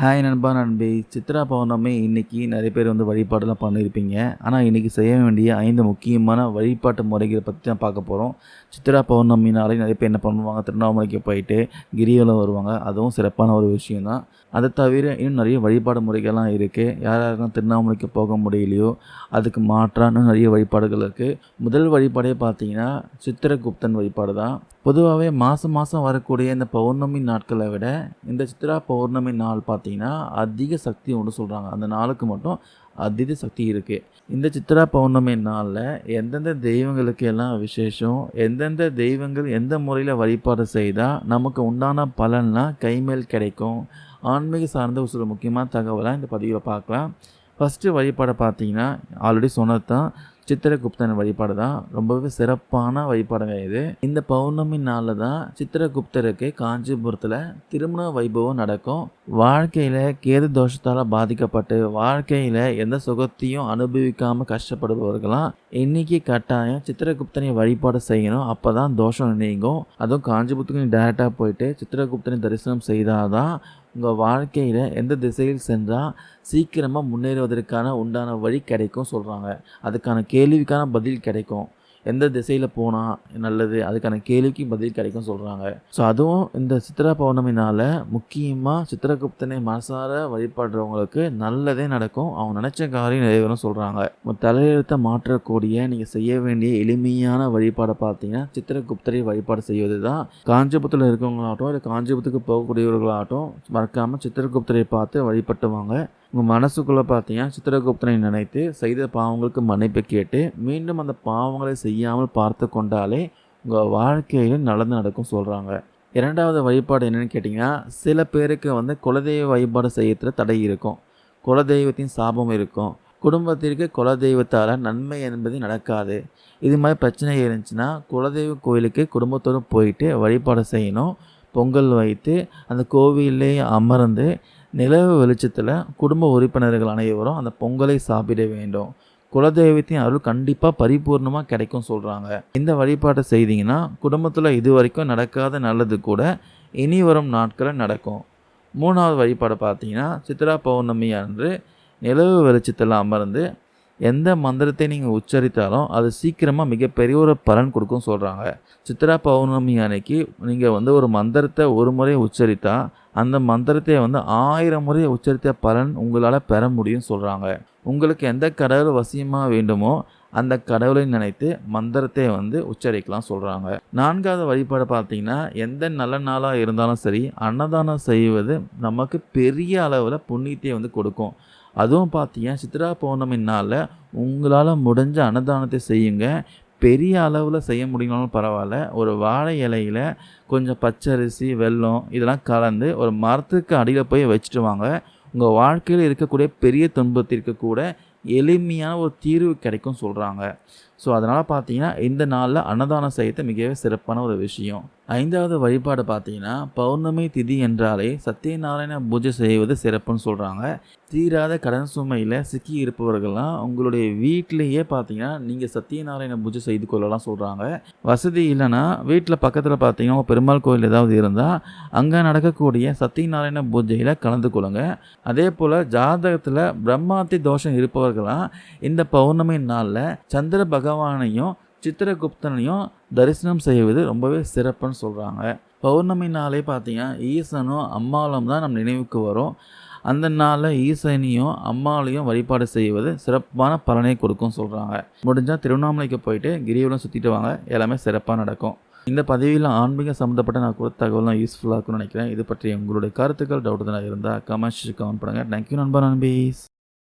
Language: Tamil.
ஹாய் நண்பா நண்பி. சித்ரா பௌர்ணமி இன்றைக்கி நிறைய பேர் வந்து வழிபாடெல்லாம் பண்ணியிருப்பீங்க. ஆனால் இன்றைக்கி செய்ய வேண்டிய ஐந்து முக்கியமான வழிபாட்டு முறைகளை பற்றி தான் பார்க்க போகிறோம் சித்ரா பௌர்ணமினாலே நிறைய பேர் என்ன பண்ணுவாங்க? திருவண்ணாமலைக்கு போயிட்டு கிரிவலம் வருவாங்க. அதுவும் சிறப்பான ஒரு விஷயந்தான் அதை தவிர இன்னும் நிறைய வழிபாடு முறைகள்லாம் இருக்குது யார் யாருக்கும் திருவண்ணாமலைக்கு போக முடியலையோ அதுக்கு மாற்றான நிறைய வழிபாடுகள் இருக்குது முதல் வழிபாடே பார்த்தீங்கன்னா சித்திரகுப்தன் வழிபாடு தான். பொதுவாகவே மாதம் மாதம் வரக்கூடிய இந்த பௌர்ணமி நாட்களை விட இந்த சித்ரா பௌர்ணமி நாள் பார்த்திங்கன்னா அதிக சக்தி ஒன்று சொல்கிறாங்க அந்த நாளுக்கு மட்டும் அதீத சக்தி இருக்குது இந்த சித்ரா பௌர்ணமி நாளில் எந்தெந்த தெய்வங்களுக்கு எல்லாம் விசேஷம் எந்தெந்த தெய்வங்கள் எந்த முறையில் வழிபாடு செய்தால் நமக்கு உண்டான பலன்லாம் கைமேல் கிடைக்கும்? ஆன்மீக சார்ந்த ஒரு சில முக்கியமான தகவலாக இந்த பதிவில் பார்க்கலாம். ஃபஸ்ட்டு வழிபாடை பார்த்தீங்கன்னா ஆல்ரெடி சொன்னது தான் சித்திரகுப்தன் வழிபாடு தான் ரொம்பவே சிறப்பான வழிபாடுங்க இது. இந்த பௌர்ணமி நாளில் தான் சித்திரகுப்தருக்கு காஞ்சிபுரத்தில் திருமண வைபவம் நடக்கும். வாழ்க்கையில் கேது தோஷத்தால் பாதிக்கப்பட்டு வாழ்க்கையில் எந்த சுகத்தையும் அனுபவிக்காமல் கஷ்டப்படுபவர்களாம் இன்னைக்கு கட்டாயம் சித்திரகுப்தனை வழிபாடு செய்யணும். அப்போ தான் தோஷம் நீங்கும். அதுவும் காஞ்சிபுரத்துக்கு டேரெக்டாக போயிட்டு சித்திரகுப்தனை தரிசனம் செய்தால் தான் உங்கள் வாழ்க்கையில் எந்த திசையில் சென்றால் சீக்கிரமாக முன்னேறுவதற்கான உண்டான வழி கிடைக்கும் சொல்கிறாங்க அதுக்கான கேள்விக்கான பதில் கிடைக்கும். எந்த திசையில் போனால் நல்லது? அதுக்கான கேள்விக்கு பதில் கிடைக்கும் சொல்கிறாங்க ஸோ அதுவும் இந்த சித்திரா பௌர்ணமினால் முக்கியமாக சித்திரகுப்தனை மனசார வழிபடுறவங்களுக்கு நல்லதே நடக்கும். அவங்க நினச்ச காரியம் நிறைவேறும் சொல்கிறாங்க தலையெழுத்தை மாற்றக்கூடிய நீங்கள் செய்ய வேண்டிய எளிமையான வழிபாடை பார்த்தீங்கன்னா சித்திரகுப்தரை வழிபாடு செய்வது தான் காஞ்சிபுரத்தில் இருக்கவங்களாகட்டும் இல்லை காஞ்சிபுரத்துக்கு போகக்கூடியவர்களாகட்டும் மறக்காமல் சித்திரகுப்தரை பார்த்து வழிபட்டுவாங்க. உங்கள் மனசுக்குள்ளே பார்த்தீங்கன்னா சித்திரகுப்தனை நினைத்து செய்த பாவங்களுக்கு மன்னிப்பு கேட்டு மீண்டும் அந்த பாவங்களை செய்யாமல் பார்த்து கொண்டாலே உங்கள் வாழ்க்கையில் நடந்து நடக்கும் சொல்கிறாங்க இரண்டாவது வழிபாடு என்னென்னு கேட்டிங்கன்னா சில பேருக்கு வந்து குலதெய்வ வழிபாடு செய்யறதுல தடை இருக்கும். குலதெய்வத்தின் சாபம் இருக்கும். குடும்பத்திற்கு குலதெய்வத்தால் நன்மை என்பது நடக்காது. இது மாதிரி பிரச்சனை இருந்துச்சுன்னா குலதெய்வ கோயிலுக்கு குடும்பத்தோடு போயிட்டு வழிபாடு செய்யணும். பொங்கல் வைத்து அந்த கோவிலே அமர்ந்து நிலவு வெளிச்சத்தில் குடும்ப உறுப்பினர்கள் அனைவரும் அந்த பொங்கலை சாப்பிட வேண்டும். குலதெய்வத்தின் அருள் கண்டிப்பாக பரிபூர்ணமாக கிடைக்கும் சொல்கிறாங்க இந்த வழிபாட்டை செய்தீங்கன்னா குடும்பத்தில் இது வரைக்கும் நடக்காத நல்லது கூட இனி வரும் நாட்களில் நடக்கும். மூணாவது வழிபாடை பார்த்தீங்கன்னா சித்ரா பௌர்ணமி அன்று நிலவு வெளிச்சத்தில் அமர்ந்து எந்த மந்திரத்தை நீங்கள் உச்சரித்தாலும் அது சீக்கிரமாக மிகப்பெரிய ஒரு பலன் கொடுக்கும் சொல்கிறாங்க சித்ரா பௌர்ணமி அன்னைக்கு நீங்கள் வந்து ஒரு மந்திரத்தை ஒரு முறை உச்சரித்தால் அந்த மந்திரத்தை வந்து ஆயிரம் முறை உச்சரித்த பலன் உங்களால் பெற முடியும் சொல்கிறாங்க உங்களுக்கு எந்த கடவுள் வசியமாக வேண்டுமோ அந்த கடவுளை நினைத்து மந்திரத்தை வந்து உச்சரிக்கலாம் சொல்கிறாங்க நான்காவது வழிபாடு பார்த்தீங்கன்னா எந்த நல்ல நாளாக இருந்தாலும் சரி அன்னதானம் செய்வது நமக்கு பெரிய அளவில் புண்ணியத்தை வந்து கொடுக்கும். அதுவும் பார்த்தீங்கன்னா சித்ரா பௌர்ணமினால் உங்களால் முடிஞ்ச அன்னதானத்தை செய்யுங்க. பெரிய அளவில் செய்ய முடியலனாலும் பரவாயில்ல. ஒரு வாழை இலையில் கொஞ்சம் பச்சரிசி வெல்லம் இதெல்லாம் கலந்து ஒரு மரத்துக்கு அடியில் போய் வச்சுட்டு வாங்க. உங்கள் வாழ்க்கையில் இருக்கக்கூடிய பெரிய துன்பத்திற்கு கூட எளிமையான ஒரு தீர்வு கிடைக்கும் சொல்கிறாங்க ஸோ அதனால் பார்த்தீங்கன்னா இந்த நாளில் அன்னதானம் செய்யறது மிகவே சிறப்பான ஒரு விஷயம். ஐந்தாவது வழிபாடு பார்த்தீங்கன்னா பௌர்ணமி திதி என்றாலே சத்யநாராயண பூஜை செய்வது சிறப்புன்னு சொல்கிறாங்க தீராத கடன் சுமையில் சிக்கி இருப்பவர்கள்லாம் உங்களுடைய வீட்டிலேயே பார்த்தீங்கன்னா நீங்கள் சத்யநாராயண பூஜை செய்து கொள்ளலாம் சொல்கிறாங்க வசதி இல்லைன்னா வீட்டில் பக்கத்தில் பார்த்தீங்கன்னா பெருமாள் கோயில் ஏதாவது இருந்தால் அங்கே நடக்கக்கூடிய சத்யநாராயண பூஜையில் கலந்து கொள்ளுங்க. அதே போல் ஜாதகத்தில் பிரம்மாத்தி தோஷம் இருப்பவர்களாம் இந்த பௌர்ணமி நாளில் சந்திர பகவானையும் சித்திரகுப்தனையும் தரிசனம் செய்வது ரொம்பவே சிறப்புன்னு சொல்கிறாங்க பௌர்ணமி நாளே பார்த்தீங்கன்னா ஈசனும் அம்மாளும் தான் நம் நினைவுக்கு வரும். அந்த நாளில் ஈசனையும் அம்மாளையும் வழிபாடு செய்வது சிறப்பான பலனை கொடுக்கும் சொல்கிறாங்க முடிஞ்சால் திருவண்ணாமலைக்கு போயிட்டு கிரிவலம் சுற்றிட்டு வாங்க. எல்லாமே சிறப்பாக நடக்கும். இந்த பதவியில் ஆன்மீக சம்மந்தப்பட்ட நான் கூட தகவலாம் யூஸ்ஃபுல்லாக இருக்கும்னு நினைக்கிறேன். இது பற்றி உங்களுடைய கருத்துக்கள் டவுட் தான் இருந்தால் கமெண்ட்ஸ் கமெண்ட் பண்ணுங்கள் தேங்க்யூ நண்பர் நண்பீஸ்.